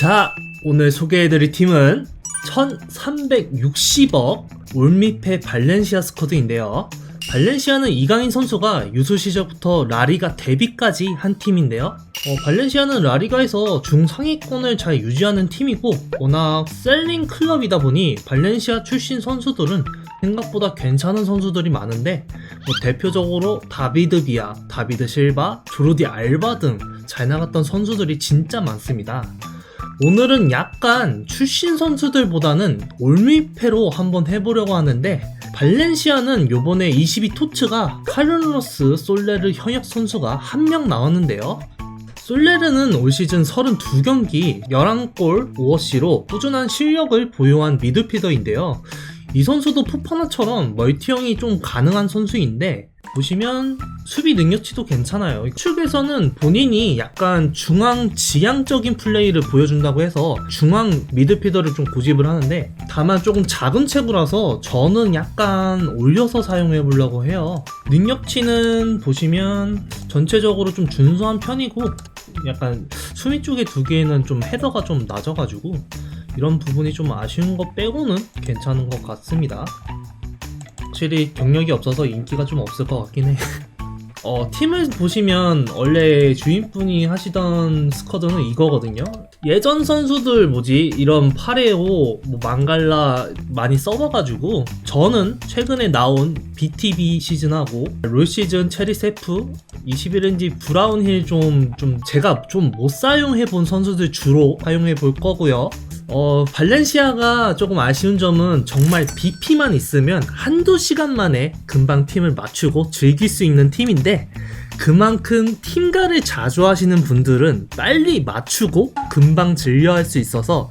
자, 오늘 소개해드릴 팀은 1360억 올미페 발렌시아 스쿼드인데요. 발렌시아는 이강인 선수가 유소 시절부터 라리가 데뷔까지 한 팀인데요. 어, 발렌시아는 라리가에서 중상위권을 잘 유지하는 팀이고 워낙 셀링 클럽이다 보니 발렌시아 출신 선수들은 생각보다 괜찮은 선수들이 많은데 뭐 대표적으로 다비드 비아, 다비드 실바, 조르디 알바 등 잘 나갔던 선수들이 진짜 많습니다. 오늘은 약간 출신 선수들보다는 올미페로 한번 해보려고 하는데 발렌시아는 요번에 22 토츠가 카를로스 솔레르 현역 선수가 한 명 나왔는데요. 솔레르는 올 시즌 32경기 11골 5어시로 꾸준한 실력을 보유한 미드피더인데요. 이 선수도 포파나처럼 멀티형이 좀 가능한 선수인데 보시면 수비 능력치도 괜찮아요. 축에서는 본인이 약간 중앙 지향적인 플레이를 보여준다고 해서 중앙 미드피더를 좀 고집을 하는데 다만 조금 작은 체구라서 저는 약간 올려서 사용해 보려고 해요. 능력치는 보시면 전체적으로 좀 준수한 편이고 약간 수미 쪽에 두 개는 좀 헤더가 좀 낮아가지고 이런 부분이 좀 아쉬운 것 빼고는 괜찮은 것 같습니다. 확실히 경력이 없어서 인기가 좀 없을 것 같긴 해. 어, 팀을 보시면 원래 주인분이 하시던 스쿼드는 이거거든요. 예전 선수들 뭐지 이런 파레오, 뭐 망갈라 많이 써봐가지고 저는 최근에 나온 BTB 시즌하고 롤 시즌 체리세프 21인지 브라운힐 좀, 좀 제가 좀 못 사용해 본 선수들 주로 사용해 볼 거고요. 어, 발렌시아가 조금 아쉬운 점은 정말 BP만 있으면 한두 시간 만에 금방 팀을 맞추고 즐길 수 있는 팀인데 그만큼 팀가를 자주 하시는 분들은 빨리 맞추고 금방 즐겨할 수 있어서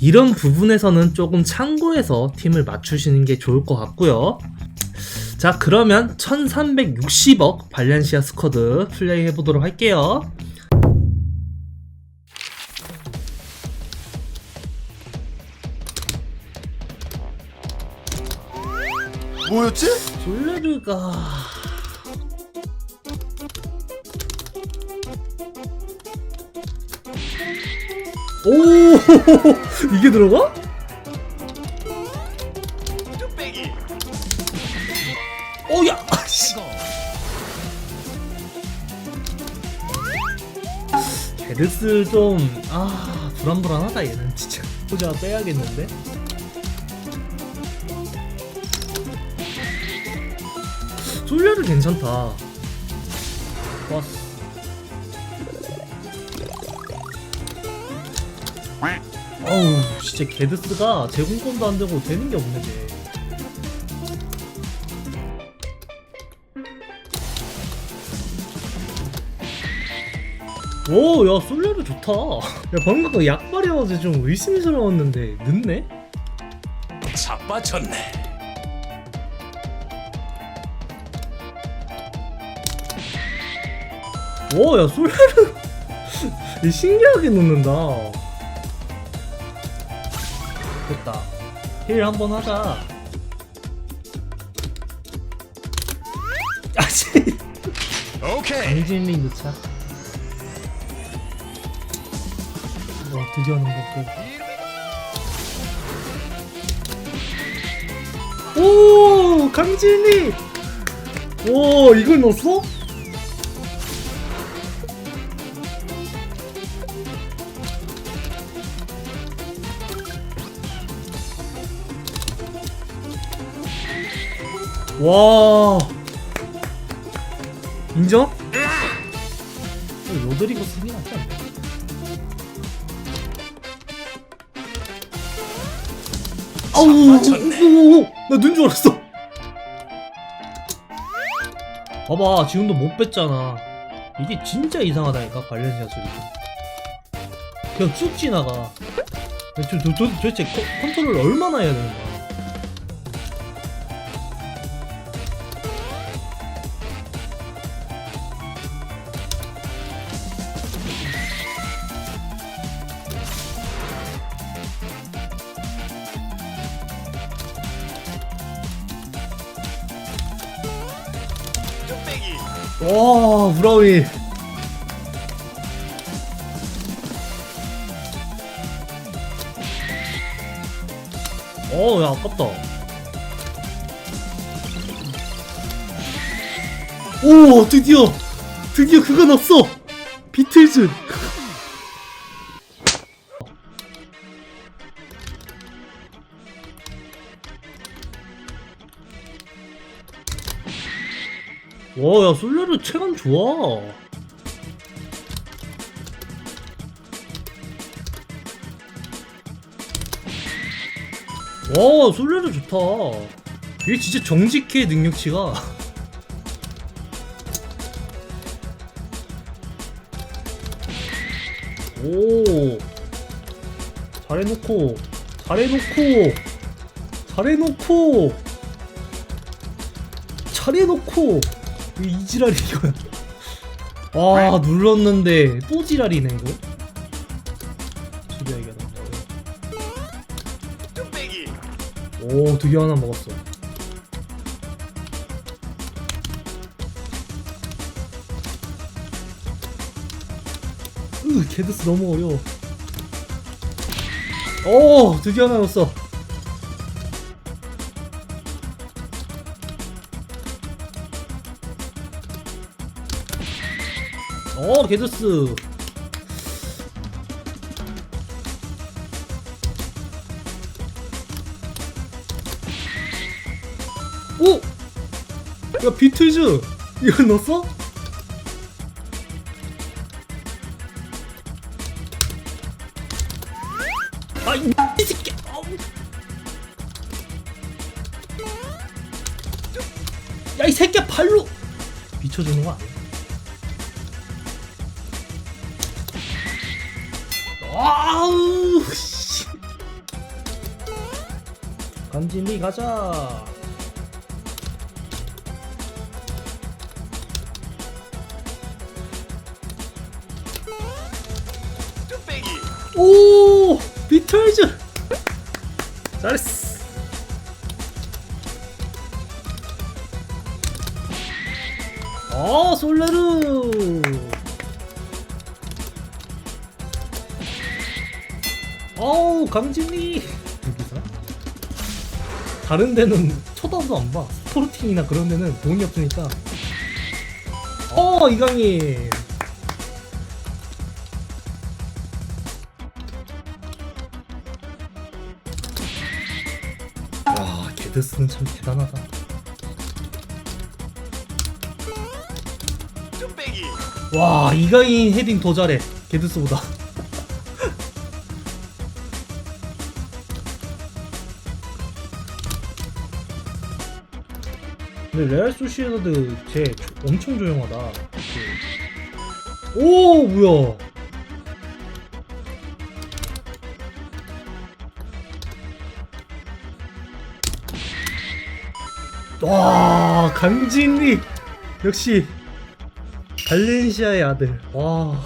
이런 부분에서는 조금 참고해서 팀을 맞추시는 게 좋을 것 같고요. 자, 그러면 1360억 발렌시아 스쿼드 플레이 해보도록 할게요. 뭐였지? 솔레르가. 오 이게 들어가? 오야 아씨. 게르스 좀아 불안불안하다 얘는. 진짜. 호자 빼야겠는데 솔레르 괜찮다 좋았어 어우 진짜 게드스가 제공권도 안 되고 되는 게 없네 쟤 오, 야, 솔레르 좋다. 야, 방금 그 약발이어서 좀 의심스러웠는데, 늦네? 자빠졌네. 오, 야, 솔레르. 신기하게 놓는다. 됐다. 힐 한번 하자. 아씨, 오케이. 강진리 넣자. 와, 드디어 하는 거. 오, 강진리. 오, 이걸 넣었어? 와. 인정? 어, 로드리고 승이 낫지 않나? 아우 나눈 줄 알았어. 봐봐 지금도 못 뺐잖아. 이게 진짜 이상하다니까 발렌시아 소리. 그냥 쭉 지나가. 저, 저, 저, 도대체 컨- 컨트롤 얼마나 해야 되는 거야 와 브라우니 어야 아깝다. 오 드디어. 드디어 그건 없어. 비틀즈. 와, 야, 솔레르 체감 좋아. 와, 솔레르 좋다. 이게 진짜 정직해, 능력치가. 오. 잘해놓고, 잘해놓고, 잘해놓고, 잘해놓고, 이 이지랄이 이거야. 아, 눌렀는데, 또 지랄이네, 이거. 뚝배기. 오 드디어 하나 먹었어 으 개드스 너무 어려워 오 드디어 하나 넣었어 오 개드스 오! 야 비틀즈 이거 넣었어? 아이 이 새끼. 야이 발로 미쳐주는 거 아니야? 아우 씨. 간진리 가자 뚝배기. 오 비틀즈 잘했어 아 솔레르 강진이. 여기서 다른 데는 쳐다도 안 봐. 스포르팅이나 그런 데는 돈이 없으니까. 어 이강인. 와 게드스는 참 대단하다. 와 이강인 헤딩 더 잘해. 게드스보다 근데 레알 소시에다드 쟤 조- 엄청 조용하다 그- 오 뭐야 와 강진리 역시 발렌시아의 아들. 와.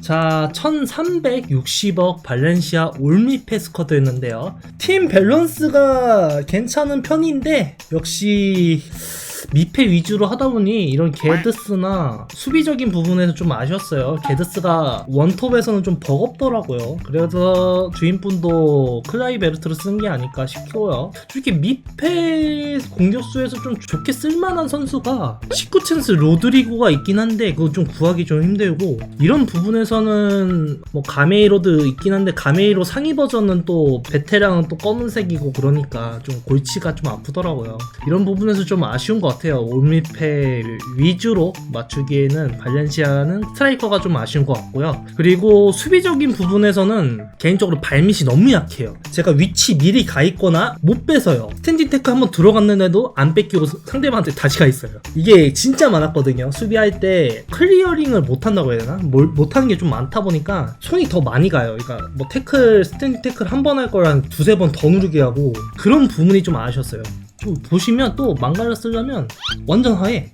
자, 1360억 발렌시아 올미페 스쿼드였는데요. 팀 밸런스가 괜찮은 편인데, 역시 미페 위주로 하다 보니 이런 게드스나 수비적인 부분에서 좀 아쉬웠어요. 게드스가 원톱에서는 좀 버겁더라고요. 그래서 주인분도 클라이 베르트를 쓴 게 아닐까 싶고요. 솔직히 미페 공격수에서 좀 좋게 쓸만한 선수가 19챈스 로드리고가 있긴 한데 그거 좀 구하기 좀 힘들고 이런 부분에서는 뭐 가메이로도 있긴 한데 가메이로 상위 버전은 또 베테랑은 또 검은색이고 그러니까 좀 골치가 좀 아프더라고요. 이런 부분에서 좀 아쉬운 것 같아요. 올미페 위주로 맞추기에는 발렌시아는 스트라이커가 좀 아쉬운 것 같고요. 그리고 수비적인 부분에서는 개인적으로 발밑이 너무 약해요. 제가 위치 미리 가 있거나 못 뺏어요. 스탠딩 테크 한번 들어갔는데도 안 뺏기고 상대방한테 다시 가 있어요. 이게 진짜 많았거든요. 수비할 때 클리어링을 못 한다고 해야 되나? 뭘 못 하는 게 좀 많다 보니까 손이 더 많이 가요. 그러니까 뭐 태클 스탠딩 태클 한 번할걸한 두세 번 더 누르게 하고 그런 부분이 좀 아쉬웠어요. 좀 보시면 또 망갈라 쓰려면 완전 하얘.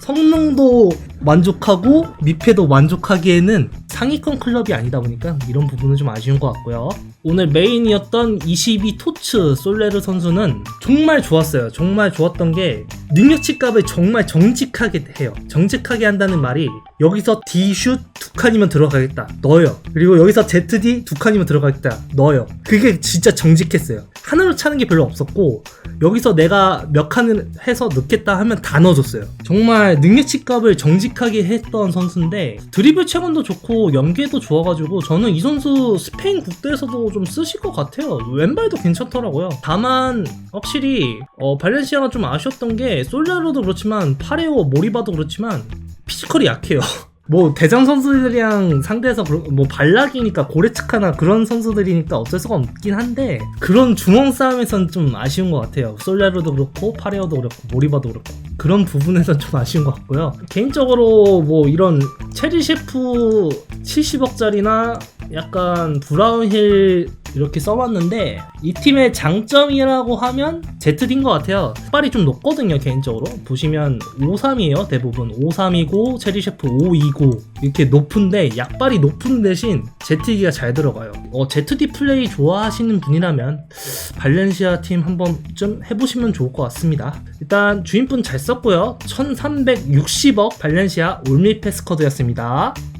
성능도 만족하고 미패도 만족하기에는 상위권 클럽이 아니다 보니까 이런 부분은 좀 아쉬운 것 같고요. 오늘 메인이었던 22 토츠 솔레르 선수는 정말 좋았어요. 정말 좋았던 게 능력치 값을 정말 정직하게 해요. 정직하게 한다는 말이 여기서 D슛, 칸이면 들어가겠다. 넣어요. 그리고 여기서 ZD 두 칸이면 들어가겠다. 넣어요. 그게 진짜 정직했어요. 하나로 차는 게 별로 없었고 여기서 내가 몇 칸을 해서 넣겠다 하면 다 넣어줬어요. 정말 능력치 값을 정직하게 했던 선수인데 드리블 체감도 좋고 연계도 좋아가지고 저는 이 선수 스페인 국대에서도 좀 쓰실 것 같아요. 왼발도 괜찮더라고요. 다만 확실히 어, 발렌시아가 좀 아쉬웠던 게 솔라로도 그렇지만 파레오 모리바도 그렇지만 피지컬이 약해요. 뭐 대장 선수들이랑 상대해서 뭐 발락이니까 고레츠카나 그런 선수들이니까 어쩔 수가 없긴 한데 그런 주먹 싸움에선 좀 아쉬운 것 같아요. 솔라로도 그렇고 파레오도 그렇고 모리바도 그렇고 그런 부분에선 좀 아쉬운 것 같고요. 개인적으로 뭐 이런 체리 셰프 70억짜리나 약간 브라운힐 이렇게 써봤는데 이 팀의 장점이라고 하면 ZD인 것 같아요. 빨이 좀 높거든요 개인적으로 보시면 53이에요 대부분 53이고 체리셰프 529 이렇게 높은데 약발이 높은 대신 ZD가 잘 들어가요. 어, ZD 플레이 좋아하시는 분이라면 발렌시아 팀 한번 좀 해보시면 좋을 것 같습니다. 일단 주인분 잘 썼고요. 1360억 발렌시아 올밀 패 스쿼드였습니다.「